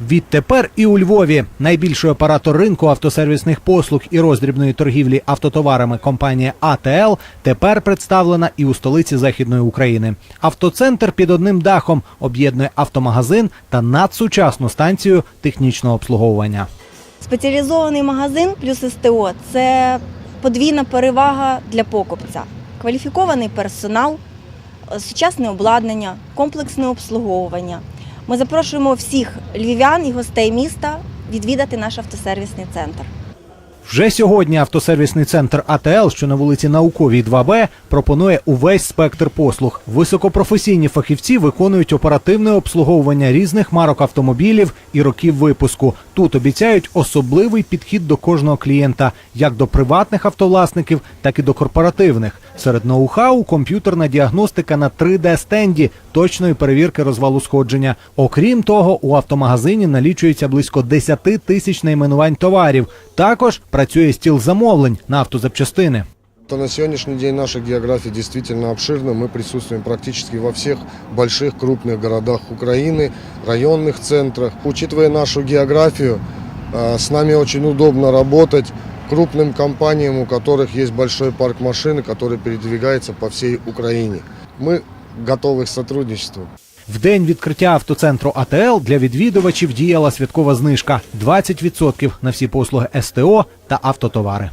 Відтепер і у Львові найбільший оператор ринку автосервісних послуг і роздрібної торгівлі автотоварами компанія АТЛ тепер представлена і у столиці Західної України. Автоцентр під одним дахом об'єднує автомагазин та надсучасну станцію технічного обслуговування. Спеціалізований магазин плюс СТО це подвійна перевага для покупця. Кваліфікований персонал, сучасне обладнання, комплексне обслуговування. Ми запрошуємо всіх львів'ян і гостей міста відвідати наш автосервісний центр. Вже сьогодні автосервісний центр АТЛ, що на вулиці Науковій 2Б, пропонує увесь спектр послуг. Високопрофесійні фахівці виконують оперативне обслуговування різних марок автомобілів і років випуску. Тут обіцяють особливий підхід до кожного клієнта, як до приватних автовласників, так і до корпоративних. Серед ноу-хау комп'ютерна діагностика на 3D-стенді точної перевірки розвалу сходження. Окрім того, у автомагазині налічується близько 10 тисяч найменувань товарів. Також працює стіл замовлень на автозапчастини. То на сегодняшний день наша география действительно обширна. Мы присутствуем практически во всех больших крупных городах Украины, районных центрах. Учитывая нашу географию, э, с нами очень удобно работать крупным компаниям, у которых есть большой парк машин, который передвигается по всей Украине. Мы готовы к сотрудничеству. В день відкриття автоцентру АТЛ для відвідувачів діяла святкова знижка 20% на всі послуги СТО та автотовари.